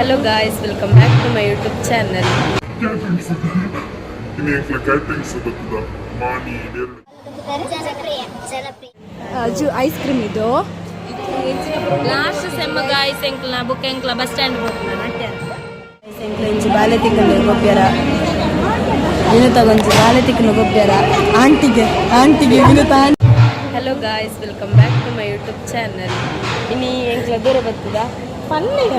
Hello guys welcome back to my YouTube channel Aju ice cream ಇದು? Last sem guys ಎಂಕ್ಲ book ಎಂಕ್ಲ bus stand ಹೋಗ್ತಾನೆ ಇಂಚು ಬಾಲೆ ತಿಕ್ಕಲು ಗೊಬ್ಬರ ವಿನುತ ಗೊಂಚು ಬಾಲೆ ತಿಕ್ಕಲು ಗೊಬ್ಬರ ಆಂಟಿಗೆ ಆಂಟಿಗೆ Vinutha hello guys welcome back to my YouTube channel ಇನ್ನು ಎಂಕ್ಲ ದೂರ ಬರ್ತದ? ಪಲ್ಲೆಯ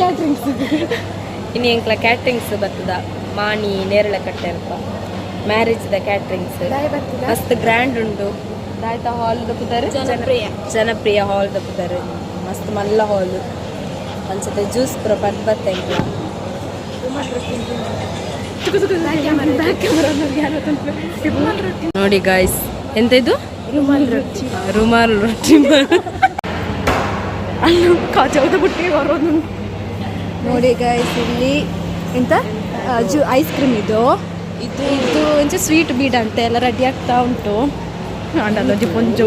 ಕ್ಯಾಟ್ರಿಂಗ್ಸ್ ಇನ್ನು ಎಂಕ್ಲ ಕ್ಯಾಟ್ರಿಂಗ್ಸ್ ಬರ್ತದ. ಮಾಣಿ ನೇರಳೆ ಕಟ್ಟೆ ಅಲ್ಪ ಮ್ಯಾರೇಜ್ ದ ಕ್ಯಾಟ್ರಿಂಗ್ಸ್ ಮಸ್ತ್ ಗ್ರ್ಯಾಂಡ್ ಉಂಟು. ದಾಯ್ತಾ ಹಾಲ್ ದಪ್ಪುತ್ತಾರೆ ಜನಪ್ರಿಯ. ಜನಪ್ರಿಯ ಹಾಲ್ ದಪ್ಪುತ್ತಾರೆ ಮಸ್ತ್ ಮಲ್ಲ ಹಾಲ್ ಅನ್ಸುತ್ತೆ ಜ್ಯೂಸ್ ಪೂರ ಪಟ್ ಬತ್ತ ಎಂಕ್ಲ ನೋಡಿ ಗಾಯ್ಸ್ ಎಂತ ಇದು? ರುಮಾಲ್ ರೊಟ್ಟಿ. ರುಮಾಲ್ ರೊಟ್ಟಿ. ಅಲ್ಲೂ ಕಾಚೌದ ಬುಟ್ಟಿ ಬರೋದು ನೋಡಿ ಗೈಸ್ ಇಲ್ಲಿ ಎಂತ? ಜು ಐಸ್ ಕ್ರೀಮ್ ಇದು. ಇದು ಇದು ಒಂಚ ಸ್ವೀಟ್ ಬೀಡ್ ಅಂತ ಎಲ್ಲ ರೆಡಿ ಆಗ್ತಾ ಉಂಟು. ಪೊಂಜು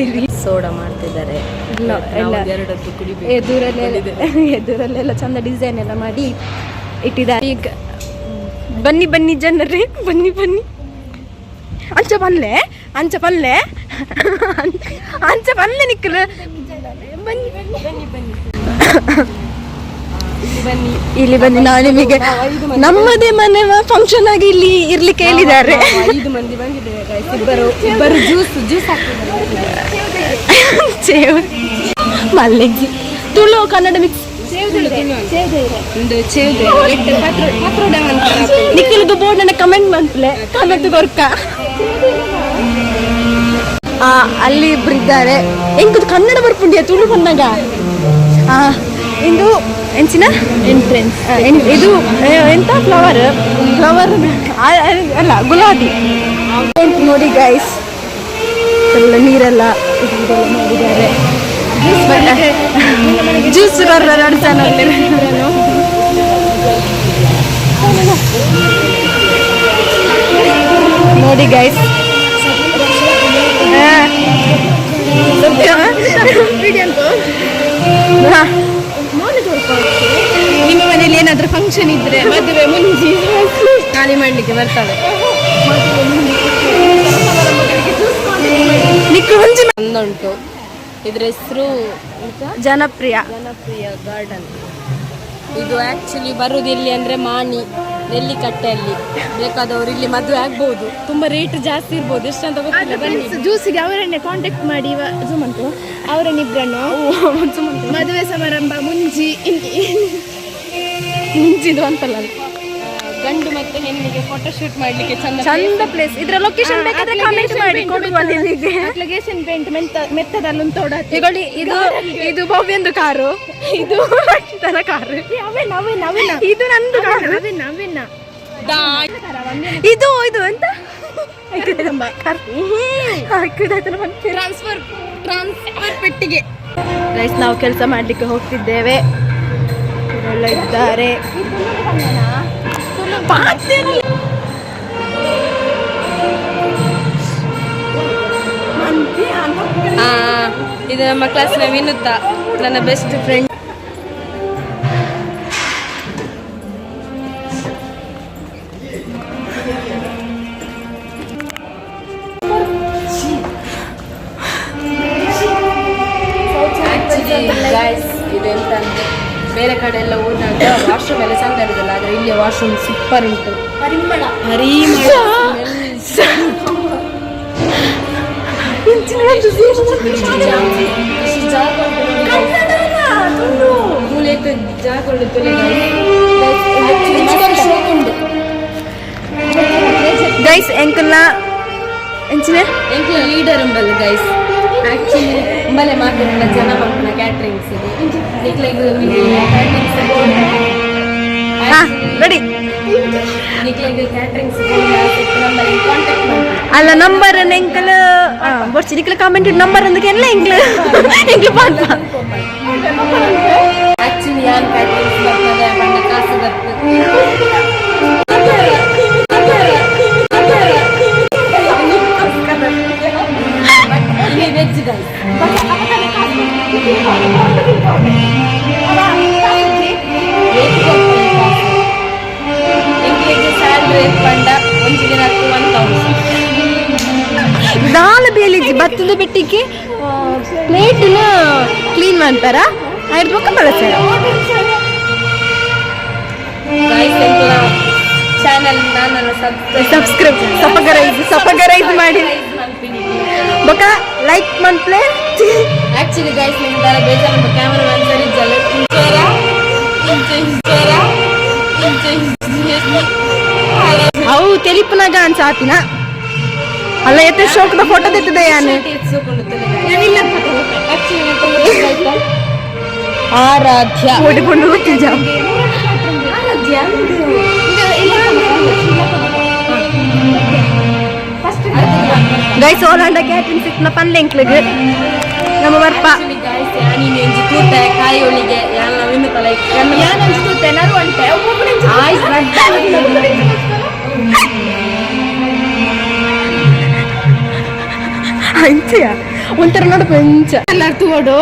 ಏರಿ ಸೋಡಾ ಮಾಡ್ತಿದ್ದಾರೆ. ಇಲ್ಲ ಎಲ್ಲ ಎದುರಲ್ಲೆಲ್ಲ ಎದುರಲ್ಲೆಲ್ಲ ಚಂದ ಡಿಸೈನ್ ಎಲ್ಲ ಮಾಡಿ ಇಟ್ಟಿದ್ದಾರೆ. ಈಗ ಬನ್ನಿ ಬನ್ನಿ ಜನರೇ ಬನ್ನಿ ಬನ್ನಿ. ಅಂಚ ಬನ್ಲೆ ಅಂಚ ಬನ್ಲೆ ಅಂಚ ಬನ್ಲೆ ನಿಕ್ಕಲು ಬನ್ನಿ. ಬನ್ನಿ ಬನ್ನಿ. ಇಲ್ಲಿ ಬನ್ನಿ. ನಾವು ನಿಮಗೆ ನಮ್ಮದೇ ಮನೆ ಫಂಕ್ಷನ್ ಆಗಿ ಇಲ್ಲಿ ಇರ್ಲಿಕ್ಕೆ ಹೇಳಿದ್ದಾರೆ. ನಾವು ಐದು ಮಂದಿ ಬಂದಿದ್ದೇವೆ guys. ಇಬ್ಬರು ಇಬ್ಬರು ಜ್ಯೂಸ್ ಜ್ಯೂಸ್ ಚೇವ್ ಮಲ್ಲಿಗೆ. ತುಳು ಕನ್ನಡ ಮಿಕ್ಸ್ ನಿಖಿಲ್ದು ಬೋರ್ಡ್ ನನ್ನ ಕಮೆಂಟ್ ಮಂತ್ಲೆ ಕನ್ನಡ ಗೊರ್ಕ ಆ ಅಲ್ಲಿ ಇಬ್ರು ಇದ್ದಾರೆ. ಕನ್ನಡ ಬರ್ಪುಂಡಿಯ ತುಳು ಬಂದಾಗ? ಆ ಇಂದು ಎಂಚಿನ ಎಂಟ್ರೆನ್ಸ್ ಇದು ಎಂಥ ಎಂತ ಫ್ಲವರ್ ಫ್ಲವರ್ ಅಲ್ಲ ಗುಲಾಬಿ. ನೋಡಿ ಗೈಸ್ ಎಲ್ಲ ನೀರೆಲ್ಲ ಮಾಡಿದ್ದಾರೆ. ಜ್ಯೂಸ್ ಬರ್ರ ಎರಡು ಜನ ನೋಡಿ ಗೈಸ್ ನಿಮ್ಮ ಮನೇಲಿ ಏನಾದ್ರೂ ಫಂಕ್ಷನ್ ಇದ್ರೆ ಮದುವೆ ಮುಂಜಿ ಖಾಲಿ ಮಾಡ್ಲಿಕ್ಕೆ ಬರ್ತವೆ. ನಿಕ್ಕು ಉಂಟು ಇದ್ರ ಹೆಸರು ಜನಪ್ರಿಯ. ಜನಪ್ರಿಯ ಗಾರ್ಡನ್. ಇದು ಆಕ್ಚುಲಿ ಬರುದು ಇಲ್ಲಿ ಅಂದ್ರೆ ಮಾಣಿ ನೆಲ್ಲಿಕಟ್ಟೆಯಲ್ಲಿ. ಬೇಕಾದವರು ಇಲ್ಲಿ ಮದುವೆ ಆಗ್ಬಹುದು ತುಂಬಾ ರೇಟ್ ಜಾಸ್ತಿ ಇರ್ಬೋದು. ಎಷ್ಟಂತ ಗೊತ್ತಿಲ್ಲ ಬನ್ನಿ. ಜ್ಯೂಸಿಗೆ ಅವರನ್ನೇ ಕಾಂಟ್ಯಾಕ್ಟ್ ಮಾಡಿ ಸುಮಂತು ಅವರನ್ನಿಬ್ರನ್ನು ಮದುವೆ ಸಮಾರಂಭ ಮುಂಜಿ ಮುಂಜಿದು ಅಂತಲ್ಲ. ಗಂಡು ಮತ್ತೆ ಹೆಣ್ಣಿಗೆ ಫೋಟೋ ಶೂಟ್ ಮಾಡ್ಲಿಕ್ಕೆ ಚಂದ ಚಂದ ಪ್ಲೇಸ್ ಇದ್ರ ಲೊಕೇಶನ್ ಬೇಕಾದ್ರೆ ಕಮೆಂಟ್ ಮಾಡಿ ಕೊಡುವ ನಿಮಗೆ. ಅಪ್ಲಿಕೇಶನ್ ಪೇಂಟ್ ಮೆತ್ತ ಮೆತ್ತದಲ್ಲೊಂದು ತೋಡ ಈಗೊಳ್ಳಿ ಇದು ಇದು ಭವ್ಯಂದು ಕಾರು. ಇದು ತನ ಕಾರು. ಅವೇನ ಅವೇನ ಅವೇನ ಇದು ನಂದು ಕಾರು. ಅವೇನ ಅವೇನ ಇದು ಇದು ಅಂತ? ಟ್ರಾನ್ಸ್ಫರ್ ಟ್ರಾನ್ಸ್ಫರ್ ಪೆಟ್ಟಿಗೆ. ರೈಸ್ ನಾವು ಕೆಲಸ ಮಾಡ್ಲಿಕ್ಕೆ ಹೋಗ್ತಿದ್ದೇವೆ. ಇವರೆಲ್ಲ ಇದ್ದಾರೆ. ಇದು ನಮ್ಮ ಕ್ಲಾಸ್ನ ವಿನುತ ನನ್ನ ಬೆಸ್ಟ್ ಫ್ರೆಂಡ್ ಬೇರೆ ಕಡೆ ಎಲ್ಲ ಹೋದಾಗ ವಾಶ್ರೂಮ್ ಎಲ್ಲ ಚಂದ ಇರುದಿಲ್ಲ ಆದ್ರೆ ಇಲ್ಲಿ ವಾಶ್ರೂಮ್ ಸೂಪರ್ ಉಂಟು. ಪರಿಮಳ ಪರಿಮಳ ಉಂಟು ಗೈಸ್ ಎಂಕಲ್ನ ಎಂಚಿನ ಎಂಕ್ಲ ಲೀಡರ್ ಎಂಬಲ್ಲ ಗೈಸ್ ಆಕ್ಚುಲಿ ಎಂಬಲೆ ಮಾತಾಡಿಲ್ಲ ಜನ ಮಕ್ಕಳ ಕ್ಯಾಟ್ರಿಂಗ್ಸಿಗೆ ಕ್ಯಾಟ್ರಿಂಗ್ಸ್ ಹಾ ರೆಡಿ ನಿಕ್ಲಿಗೆ ಕ್ಯಾಟ್ರಿಂಗ್ಸ್ ಕಾಂಟ್ಯಾಕ್ಟ್ ಮಾಡಿ ಅಲ್ಲ ನಂಬರ್ ಎಂಕಲ್ ಬರ್ಚಿ ನಿಕ್ಲ ಕಾಮೆಂಟ್ ನಂಬರ್ ಅಂದಕ್ಕೆ ಎಲ್ಲ ಎಂಕ್ಲ ಎಂಕ್ಲ ಪಾಪ ಬಿಟ್ಟಿಗೆ ಪ್ಲೇಟಿನ ಕ್ಲೀನ್ ಮಾಡ್ತಾರ ಅದ್ರ ಬೊಕ್ಕ ಬಳಸ್ತಾರ ಗಾಯ್ಸ್ ಚಾನಲ್ ನಾನು ಸಬ್ಸ್ಕ್ರೈಬ್ ಸಬ್ಸ್ಕ್ರೈಬ್ ಸಪಗರೈಸ್ ಸಪಗರೈಸ್ ಮಾಡಿ ಬೊಕ್ಕ ಲೈಕ್ ಮಾಡ್ಪ್ಲೆ ಆಕ್ಚುಲಿ ಗೈಸ್ ನಿಮ್ಗೆ ತರ ಬೇಜಾರು ಕ್ಯಾಮರಾ ಸರಿ ಜಲ ಇಂಚೋರ ಇಂಚ ಇಂಚೋರ ಇಂಚ ಅವು ತೆಲಿಪನಾಗ ಅನ್ಸಾತಿನ ಅಲ್ಲ ಎತ್ತ ಶೋಕದ ಫೋಟೋ ತೆತ್ತದೆ ಯಾನು? ಆರಾಧ್ಯ. ಓಡಿಕೊಂಡು ಹೋಗ್ತಿದ್ದ ಗೈಸ್ ಓಲಾಂಡ ಕ್ಯಾಟ್ರಿನ್ ಸಿಕ್ನ ಪಲ್ಲೆ ಎಂಕ್ಲಿಗೆ ನಮ್ಮ ಬರ್ಪ ನೀನು ಎಂಜಿ ಕೂತ ಕಾಯಿ ಒಳಿಗೆ ಎಲ್ಲ ವಿನ್ನು ತಲೆ ಅಂಚೆಯ ಒಂಥರ ನೋಡು ಪಂಚ. ಎಲ್ಲಾರು ತೋಡು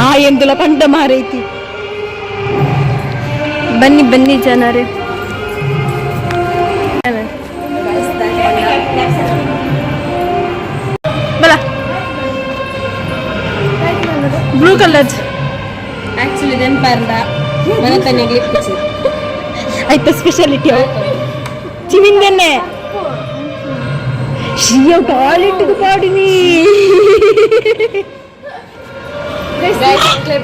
ಆ ಎಂದುಲ ಕಂಡ ಮಾರೈತಿ. ಬನ್ನಿ ಬನ್ನಿ ಜನರೇ. ಬಲ. ಬ್ಲೂ ಕಲರ್ ಆಕ್ಚುಲಿ ನೆನಪಾರ್ದ ಮನೆ ತನ್ನಿಗೆ ಆಯ್ತು ಸ್ಪೆಷಾಲಿಟಿ ಅವು. ಚಿವಿಂದೆನ್ನೆ ಶಿಯ ಕಾಲಿಟ್ಟು ಪಾಡಿ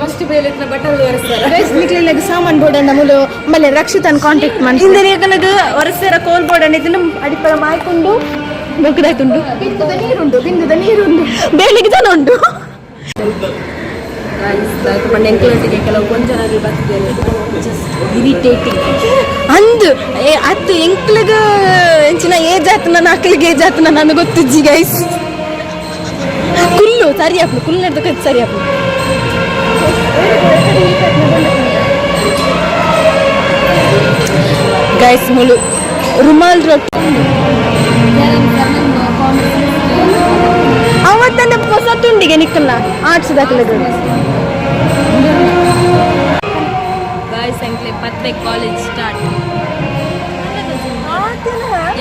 ಫಸ್ಟ್ ಬೇಲೆ ಬಟಲ್ ಒರೆಸ್ತಾರೆ ನಿಕ್ಲಿಲ್ಲ ಸಾಮಾನ್ ಬೋರ್ಡ್ ನಮ್ಮಲು ಆಮೇಲೆ ರಕ್ಷಿತನ್ ಕಾಂಟ್ಯಾಕ್ಟ್ ಮಾಡಿ ಹಿಂದೆ ಕನಗ ಒರಸರ ಕೋಲ್ ಬೋರ್ಡ್ ಅನ್ನಿದ್ದು ಅಡಿಪರ ಮಾಡ್ಕೊಂಡು ಬೊಕ್ಕದಾಯ್ತುಂಡು ಬಿಂದುದ ನೀರುಂಡು ಬಿಂದುದ ನೀರುಂಡು. ಬೇಲಿಗೆ ಜನ ಉಂಟು ಎಂಕ್ಲೊಟ್ಟಿಗೆ ಕೆಲವು ಕೊಂಚನಾಗಿ ಬರ್ತಿದ್ದೇನೆ ಜಸ್ಟ್ ಇರಿಟೇಟಿಂಗ್ ಅಂದು ಏ ಅತ್ತು ಎಂಕ್ಲಿಗ ಎಂಚಿನ ಏಜ್ ಆತನ ನಾಲ್ಕಲಿಗೆ ಏಜ್ ಆತನ ನನಗೆ ಗೊತ್ತಿಜ್ಜಿ ಗೈಸ್ ಕುಲ್ಲು ಸರಿ ಆಪ್ನು ಕುಲ್ಲು ನಡ್ದಕ್ಕೆ ಸರಿ ಆಪ್ನು ಗೈಸ್ ಮುಳು ರುಮಾಲ್ ರೊಟ್ಟಿ ಅವತ್ತನ್ನ ಹೊಸ ತುಂಡಿಗೆ ನಿಕ್ಕಲ್ಲ ಆರ್ಟ್ಸ್ ದಾಖಲೆಗಳು ಗಾಯ್ಸ್ ಅಂಕ್ಲೆ ಪತ್ತೆ ಕಾಲೇಜ್ ಸ್ಟಾರ್ಟ್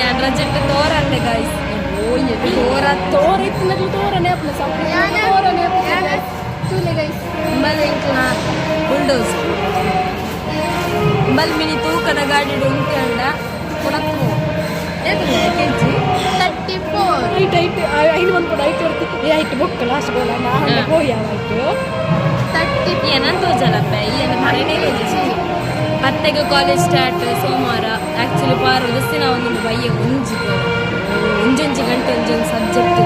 ಯಾನ್ ರಜೆಟ್ ತೋರತ್ತೆ ಗಾಯ್ಸ್ ಓ ಎಲ್ಲಿ ತೋರ ತೋರ ಇತ್ತಿನಗ್ಲು ತೋರನೆ ಅಪ್ನ ತೋರನೆ ಬಲ್ ಎಂಕ್ಲ ಬುಲ್ಡೋಸ್ ಬಲ್ ಮಿನಿ ತೂಕದ ಗಾಡಿ ಉಂಟೆ ಅಂಡ ಕೊಡಕ್ಕು. KG? Thirty four eight eight ಐದು ಒಂದು ಕೂಡ ಐಟ್ ಬರ್ತಿ ಏ ಐಟ್ ಬೊಕ್ಕ ಲಾಸ್ಟ್ ಗೋಲ ಹಾ. ಹೋಯ್ ಆವಾಯ್ತು. ತರ್ಟಿ ಏನಂತ ಜಲಪ್ಪ ಏನು ಮರನೇ ಪತ್ತೆಗೆ ಕಾಲೇಜ್ ಸ್ಟಾರ್ಟ್ ಸೋಮವಾರ. ಆಕ್ಚುಲಿ ಪಾರು ದಿನ ಒಂದು ಬಯ್ಯ ಒಂಜಿಗೆ ಒಂಜೊಂಜಿ ಗಂಟೆ ಒಂಜೊಂದು ಸಬ್ಜೆಕ್ಟ್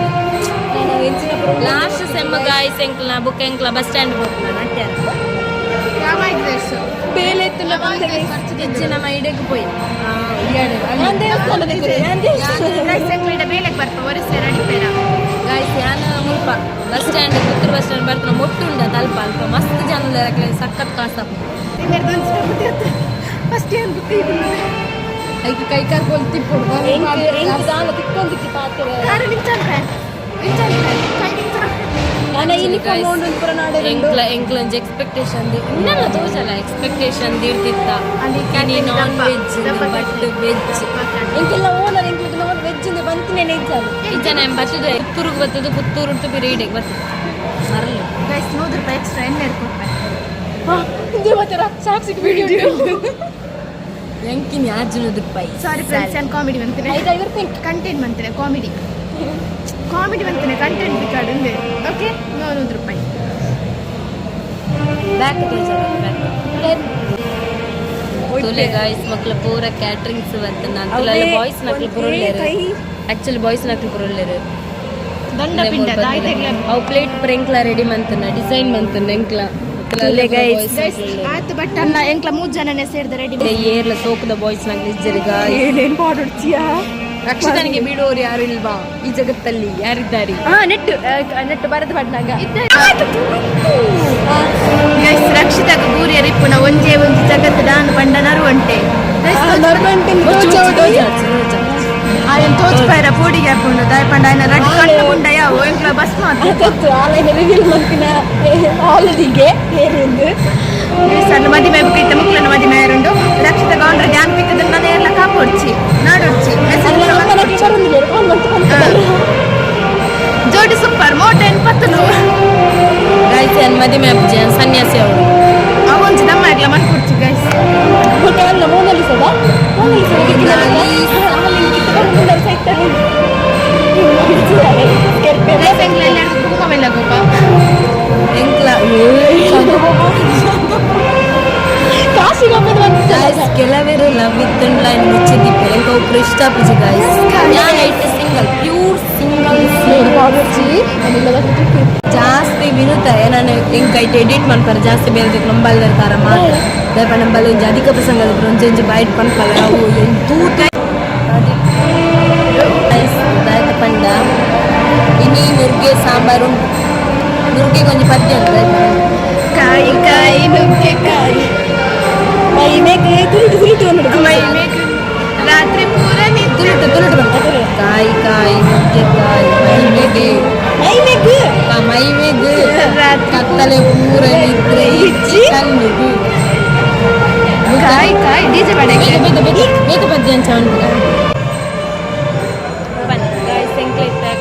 ಲಾಸ್ಟ್ ಸೆಮ್ ಗಾಯ್ಸ್ ಎಂಕ್ಲ ಬುಕ್ ಎಂಕ್ಲ ಬಸ್ ಸ್ಟ್ಯಾಂಡ್ ಹೋಗ್ತಾನೆ ನಟ್ಯಾರ ಯಾವ ಡ್ರೆಸ್ ಬೇಲೆ ಎತ್ತಲ್ಲ ಹೆಚ್ಚು ನಮ್ಮ ಇಡಕ್ಕೆ போய் ಡ್ರೆಸ್ ಅಂಗಡಿ ಬೇಲೆಗೆ ಬರ್ಪ ಒರೆಸಿ ರೆಡಿ ಗಾಯ್ಸ್ ಯಾನ ಮುಲ್ಪ bus stand Puttur bus stand ಬರ್ತಾನ ಮೊಟ್ಟುಂಡ ತಲ್ಪ ಅಲ್ಪ ಮಸ್ತ್ ಜನ ಸಖತ್ ಕಾಸಪ್ಪ ಫಸ್ಟ್ ಏನು ಗೊತ್ತಿಲ್ಲ ಐಕೆ ಕೈ ಕಾರ್ಕೊಂಡು ತಿಪ್ಪುಡು. ತಿಕ್ಕೊಂಡಿತ್ತು ಪಾತ್ರ. ಯಾರು ನಿಂಚಂತೆ ಎಂಕ್ಲಂಜ್ ಎಕ್ಸ್ಪೆಕ್ಟೇಷನ್ ಇನ್ನೆಲ್ಲ ತೋಚಲ್ಲ ಎಕ್ಸ್ಪೆಕ್ಟೇಷನ್ ಇರ್ತಿತ್ತ ಅಲ್ಲಿ ನಾನ್ ವೆಜ್ ಬಟ್ ವೆಜ್ ಎಂಕೆಲ್ಲ ಓನರ್ ಇಂಕ್ಲಿಗೆ ನಾನ್ ವೆಜ್ ಇಂದ ಬಂತಿನೇ ನೆಜ್ಜಾಲು ನಾನು ಬರ್ತದೆ? ಪುತ್ತೂರಿಗೆ ಬರ್ತದೆ ಪುತ್ತೂರು ಉಂಟು ಪಿರಿಯಡಿಗೆ ಬರ್ತದೆ. ಮರಲ್ಲ ಗೈಸ್ ನೂರು ರೂಪಾಯಿ ಎಕ್ಸ್ಟ್ರಾ ಎಣ್ಣೆ ಕೊಡ್ತಾರೆ ಇದು ಮತ್ತೆ ಸಾಕ್ಷಿಗೆ ವಿಡಿಯೋ ಎಂಕಿನ ಆಜುನದ ಪೈ? ಸಾರಿ ಫ್ರೆಂಡ್ಸ್ ನಾನು ಕಾಮಿಡಿ ಬಂತೇನೆ. ಐದು ಐವರ್ ಪಿಂಕ್ ಕಂಟೆಂಟ್ ಬಂತೇನೆ ಕಾಮಿಡಿ ಕಾಮಿಡಿ ಬಂತೇನೆ ಕಂಟೆಂಟ್ ಬೇಕಾಡು ఉంది ಓಕೆ ನೂರು ರೂಪಾಯಿ. ಬ್ಯಾಕ್ ತುಲೆ ಗಾಯ್ಸ್ ಮಕ್ಳ ಪೂರ ಕ್ಯಾಟ್ರಿಂಗ್ಸ್ ಅಂತ ನಾನು ತುಲೆಲ್ಲ ಬಾಯ್ಸ್ ನಕ್ಲು ಪುರುಳ್ಳೇರು ಆಕ್ಚುಲಿ ಬಾಯ್ಸ್ ನಕ್ಲು ತೆಗ್ಲ ಅವು ಪ್ಲೇಟ್ ಪ್ರೆಂಕ್ಲ ರೆಡಿ ಮಂತನ ಡಿಸೈನ್ ಮಂತನ ಎಂಕ್ಲ. ಎಂಕ್ಲ ಮೂರು ಜನನೇ ಸೇರಿದ ರೆಡಿ ಏರ್ಲ ಸೋಕದ ಬಾಯ್ಸ್ ನಕ್ಲು ಇಜ್ಜರಿಗ ಏನೇನು ಮಾಡಿಡ್ತೀಯಾ ರಕ್ಷಿತನಿಗೆ ಬಿಡೋರು ಯಾರು ಇಲ್ವಾ ಈ ಜಗತ್ತಲ್ಲಿ ಯಾರಿದ್ದಾರೆ ಹಾ ನೆಟ್ಟು ನೆಟ್ಟು ಬರದು ಬಡ್ನಾಗ ಗೈಸ್ ರಕ್ಷಿತಾಗ ಬೂರಿಯ ರಿಪ್ಪುನ ಒಂಜೇ ಒಂಜಿ ಜಗತ್ತು ದಾನ ಬಂಡ ನರುವಂಟೆ ఆయన తోచిపోయారా పూడి చెప్పండు దాయపండు ఆయన రెడ్ కళ్ళు ఉండయా ఓ ఇంట్లో బస్ మాత్రం ಆನ್ಲೈನ್ ರಿವೀಲ್ ಮಾಡ್ತಿನ ಹಾಲಿಗೆ ಏರಿಂದು సన్న ಸಣ್ಣ ಮದುವೆ ಬಿಟ್ಟ ಮಕ್ಕಳನ್ನ ಮದುವೆ ಆರುಂಡು ರಕ್ಷಿತ ಗೌಂಡ್ರ ಜ್ಞಾನ ಬಿತ್ತದ ಮನೆಯೆಲ್ಲ ಕಾಪೊಡ್ಚಿ ನಾಡೊಡ್ಚಿ ಜೋಡಿ ಸೂಪರ್ ಮೋಟ ಎನ್ಪತ್ತು ಗೈಸ್ ಏನು ಮದುವೆ ಅಪ್ಜಿ ಸನ್ಯಾಸಿ ಅವರು ಅವೊಂದು ದಮ್ಮ ಎಲ್ಲ ಮಾಡ್ಕೊಡ್ಚಿ ಗೈಸ್ ಹೋಟೆಲ್ ಮೋನಲಿ ಸದಾ ಮೋನಲಿ ಸದಾ ಎಂಕ್ಲ ಗಾಯ್ಸ್ ಕೆಲವರು ಲವ್ ಇತ್ತುಂಡ್ಲ ಇನ್ನು ಮುಚ್ಚಿದ್ದಿಪ್ಪೆ ಎಂಕ ಒಬ್ರು ಇಷ್ಟ ಪೂಜೆ ಗಾಯ್ಸ್ ನಾನು ಐಟ್ ಸಿಂಗಲ್ ಪ್ಯೂರ್ ಸಿಂಗಲ್ ಜಾಸ್ತಿ ವಿನುತ್ತೆ ನಾನು ಎಂಕ ಐಟ್ ಎಡಿಟ್ ಮನ್ಪರ ಜಾಸ್ತಿ ಬೇರೆ ನಂಬಲ್ ತರ ಮಾತ್ರ ದಯಪ ನಂಬಲ್ ಒಂಜಿ ಅಧಿಕ ಪ್ರಸಂಗದ ಒಂಜಿ ಒಂಜಿ ಬೈಟ್ ಪನ್ಪಲ ಅವು ಎಂತೂತ ದಾಯತ ಪಂಡ ಇನಿ ನುರ್ಗೆ ಸಾಂಬಾರು ಉಂಟು ನುರ್ಗೆ ಕೊಂಚ ಪದ್ಯ ಉಂಟು ದಾಯತ ಕಾಯಿ ಕಾಯಿ ನುಗ್ಗೆ ಕಾಯಿ ಕೈಬೇಕೆ ತುರುಟು ತುರುಟು ಬಂದ್ಬಿಡು ಕೈಬೇಕೆ ರಾತ್ರಿ ಬಂತು ತುರುಟು ತುರುಟು ಬಂತ. ಕಾಯಿ ಕಾಯಿ ನುಗ್ಗೆಕಾಯಿ ಮೈಮೇಗೆ. ಮೈಮೇಗೆ? ರಾತ್ರಿ ಕತ್ತಲೆ ಪೂರ ನಿದ್ರೆ ಇಚ್ಚಿ ಕಣ್ಣುಗು ಕಾಯಿ ಕಾಯಿ ಡಿಜೆ ಬೇಡ ಬೇಗ ಬೇಗ ಬೇಗ ಬಜ್ಜಿ ಅಂತ ಉಂಟು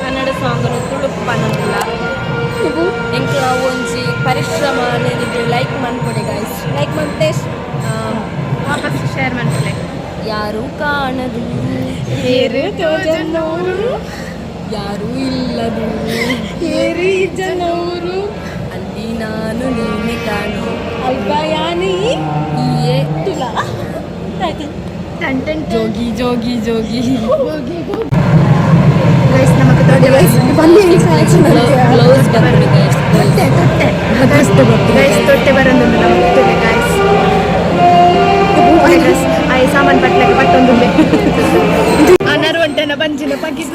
ಕನ್ನಡ ಸಾಂಗ್ ತುಳುಕು ಬಂದಿಲ್ಲ ಒಂಜಿ ಪರಿಶ್ರಮ ಲೈಕ್ ಮಾಡ್ಕೊಡಿ ಗಾಯ್ಸ್ ಲೈಕ್ ಮಾಡ್ತೇವೆ ವಾಪಸ್ ಶೇರ್ ಮಾಡ್ಕೊಳ್ಳಿ ಯಾರು ಕಾಣದು. ಯಾರು ಇಲ್ಲದು. ಏರಿ ಜನೂರು. ಅಲ್ಲಿ ನಾನು ನೀನೆ ಕಾಣು. ಅಲ್ಬಯಾನಿ ತುಲ. ಟನ್ ಜೋಗಿ ಜೋಗಿ ಜೋಗಿ. ಹೋಗಿ ಬ್ಲೌಸ್ ಗೈಸ್ ತೊಟ್ಟೆ ಬರೋದು ನಮಗೆ ತೊಟ್ಟೆ ಗೈಸ್ ಸಾಮಾನು ಪಟ್ಲಕ್ಕೆ ಪಟ್ಟೊಂದು ಅನರು ಒಂಟೆನ ಬಂಜಿನ ಪಗಿಸ್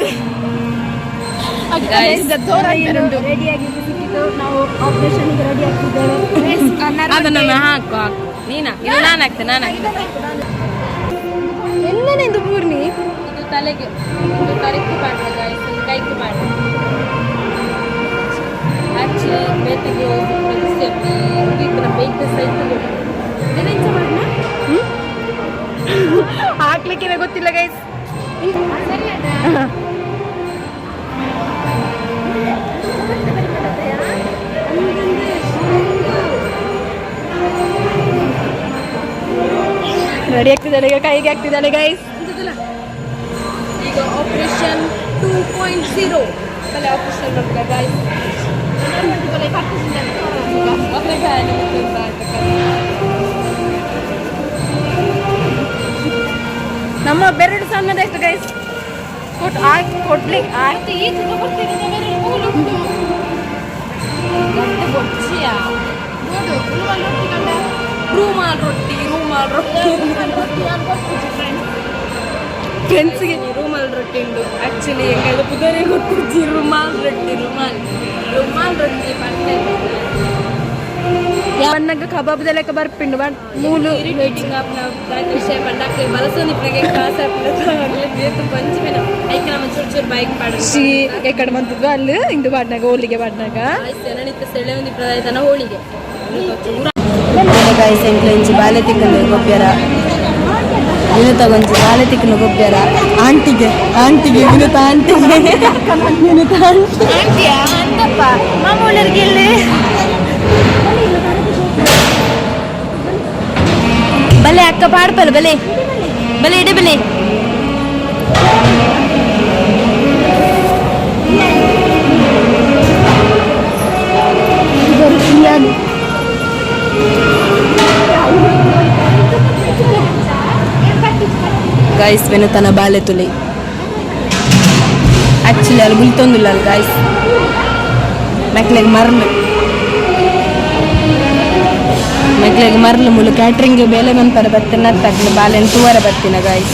ನಾವು ಆಪರೇಷನ್ಗೆ ರೆಡಿ ಆಗ್ತಿದ್ದೇವೆ. ಅದನ್ನ ಹಾಕು ಹಾಕು. ನೀನ? ಇಲ್ಲ ನಾನು ಹಾಕ್ತೆ ನಾನು ಎಲ್ಲನೆಂದು ಪೂರ್ಣಿ? ಇದು ತಲೆಗೆ ಇದು ತಲೆಗೆ ಇದು ಕೈಗೆ ಪಾಡ್ರ ಆಕ್ಚುಲಿ ಬೇತಿಗೆ ಇದರ ಬೇಯ್ತ ಸೈಕಲ್ ಹಾಕ್ಲಿಕ್ಕೆ ಗೊತ್ತಿಲ್ಲ ಗೈಸ್ ರೆಡಿ ಆಗ್ತಿದ್ದಾಳೆ ಈಗ, ಕೈಗೆ ಆಗ್ತಿದ್ದಾಳೆ ಗೈಸ್ ಈಗ ಆಪರೇಷನ್ ಟೂ ಪಾಯಿಂಟ್ ಝೀರೋ ತಲೆ ಆಪರೇಷನ್ ಮಾಡ್ತಾರೆ ಗೈಸ್ ನಮ್ಮ ಬೆರಳು ಎಷ್ಟು ಗೈಸ್ ಕೊಟ್ಟು ಹಾಕಿ ಕೊಡ್ಲಿಕ್ಕೆ ಆಯ್ತು, ಈ ರೂಮಾಲ್ ರೊಟ್ಟಿ ರೂಮಾಲ್ ರೊಟ್ಟಿ ಫ್ರೆಂಡ್ಸ್ಗೆ ರೂಮಾಲ್ ರೊಟ್ಟಿ ಉಂಟು. ಆ್ಯಕ್ಚುಲಿ ಹೆಂಗಾದ್ರೆ ಪುದರೇ ಗೊತ್ತಿಜ್ಜಿ ರೂಮಾಲ್ ರೊಟ್ಟಿ, ರುಮಾಲ್. ರುಮಾಲ್ ರೊಟ್ಟಿ, ಬಟ್ಟೆ. ಯಾವನ್ನಾಗ ಕಬಾಬ್ ಲೆಕ್ಕ ಬರ್ಪಿಂಡು ಬಟ್ ಮೂಲು ಇರಿಟೇಟಿಂಗ್ ಆಪ್ ನಾವು ದಾಟ್ ವಿಷಯ ಪಂಡಕ್ಕೆ ಬಲಸೋನಿ ಪ್ರಗೆ ಕಾಸ ಆಗ್ಲೇ ಬೇತು ಪಂಚಮೇನ ಐಕ ನಮ್ಮ ಚೂರು ಚೂರು ಬೈಕ್ ಪಾಡ ಸಿ ಎಕಡೆ ಬಂತಿದ್ವು ಅಲ್ಲಿ ಇಂದು ಬಾಡ್ನಾಗ ಹೋಲಿಗೆ ಬಾಡ್ನಾಗ ಸೆನನಿತ್ತ ಸೆಳೆ ಒಂದು ಪ್ರದಾಯತನ ಹೋಳಿಗೆ. ಗಾಯ್ಸ್ ಎಂಕ್ಲೆಂಚಿ ಬಾಲೆ ತಿಕ್ಕಲು ಗೊಬ್ಬರ ಇನ್ನು ತಗೊಂಡು ಬಾಲೆ ತಿಕ್ಕಲು ಗೊಬ್ಬರ ಆಂಟಿಗೆ ಆಂಟಿಗೆ ವಿನುತ ಆಂಟಿಗೆ. ವಿನುತ ಆಂಟಿ. ಆಂಟಿಯಾ ಅಂತಪ್ಪ ಮಾಮೂಲರಿಗೆ భలే అక్క పాడపలు భలే భలే ఇడే భలే గాయస్ వెను తన బాలెతులే యాక్చువల్లీ వాళ్ళు గుల్తొందులాలి గాయస్ నాకు లేక మరణం ಮಕ್ಳಿಗೆ ಮರ್ಲು ಮುಲು ಕ್ಯಾಟ್ರಿಂಗ್ ಬೇಲೆ ಬಂತಾರ ಬರ್ತೀನಿ ತಗ್ಲು ಬಾಲೆನ್ ತೂವರ ಬರ್ತೀನ ಗೈಸ್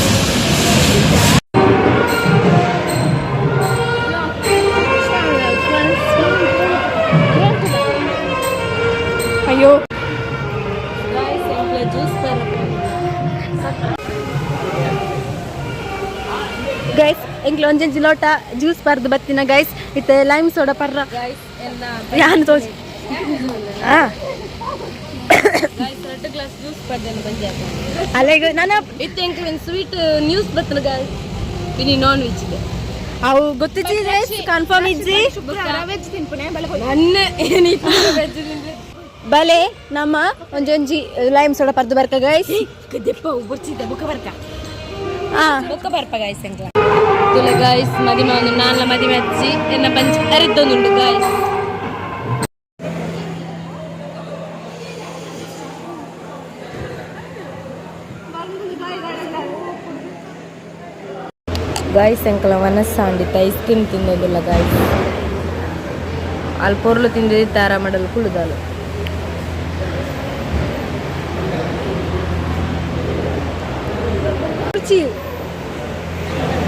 ಅಯ್ಯೋ. ಗೈಸ್ ಎಂಗ್ಲ ಒಂಜಂಜಿ ಲೋಟ ಜ್ಯೂಸ್ ಬರ್ದು ಬತ್ತಿನ ಗೈಸ್ ಇತ್ತೆ ಲೈಮ್ ಸೋಡಾ ಪರ್ರ ಯಾನ್ ತೋಜಿ ಹಾ ಗಾಯ್ಸ್ ರೆಡ್ ಗ್ಲಾಸ್ ಜ್ಯೂಸ್ ಪಡ್ದೇನು ಬಂಜಿ ಆತ ನಾನು ಒಂದು ಸ್ವೀಟ್ ನ್ಯೂಸ್ ಬರ್ತನ ಗಾಯ್ಸ್ ಇನಿ ನಾನ್ ವೆಜ್ ಇದೆ ಅವು ಗೊತ್ತಿಜ್ಜಿ ಕನ್ಫರ್ಮ್ ಇಜ್ಜಿ ವೆಜ್ ತಿನ್ಪುನೆ ನನ್ನ ಏನಿತ್ತು ವೆಜ್ ನಿಂಗೆ ಬಲೆ ನಮ್ಮ ಒಂಜೊಂಜಿ ಲೈಮ್ ಸೋಡ ಪರ್ದು ಬರ್ಕ ಗೈಸ್ ದೆಪ್ಪ ಬುಕ್ಕ ಬರ್ಕ. ಆ. ಬುಕ್ಕ ಬರ್ಪ ಗಾಯ್ಸ್ ಎಂಕ್ಲ ತುಲ ಗಾಯ್ಸ್ ಮದಿಮೆ ಒಂದು ನಾಲ್ನ ಮದಿಮೆ ಹಚ್ಚಿ ಎನ್ನ ಪಂಚ ಅರಿದ್ದೊಂದುಂಡು ಗಾಯ್ಸ್ ಗಾಯ್ಸ್ ಎಂಕಲ ಮನಸ್ಸಾಂಡಿತ್ತು ಐಸ್ ಕ್ರೀಮ್ ತಿನ್ನೋದಿಲ್ಲ ಗಾಯ್ಸ್ ಅಲ್ಲಿ ಪೊರ್ಲು ತಿಂದಿದ್ದು ತಾರ ಮಾಡಲು ಕುಳಿದಾಲು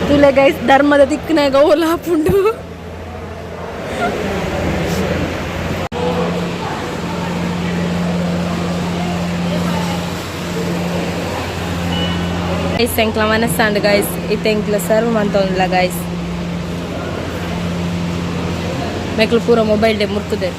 ತುಲೆ ಗೈಸ್ ಧರ್ಮದ ದಿಕ್ಕಿನಾಗ ಓಲಾಪುಂಡು ಗೈಸ್ ಎಂಕ್ಲ ಮನಸ್ಸಾಂಡ್ guys. ಇತ್ತೆ ಎಂಕ್ಲ ಸರ್ವ್ ಮಂತೊಂದಿಲ್ಲ guys. ಮೆಕ್ಲು ಪೂರ ಮೊಬೈಲ್ ಡೇ ಮುರ್ಕುದೆ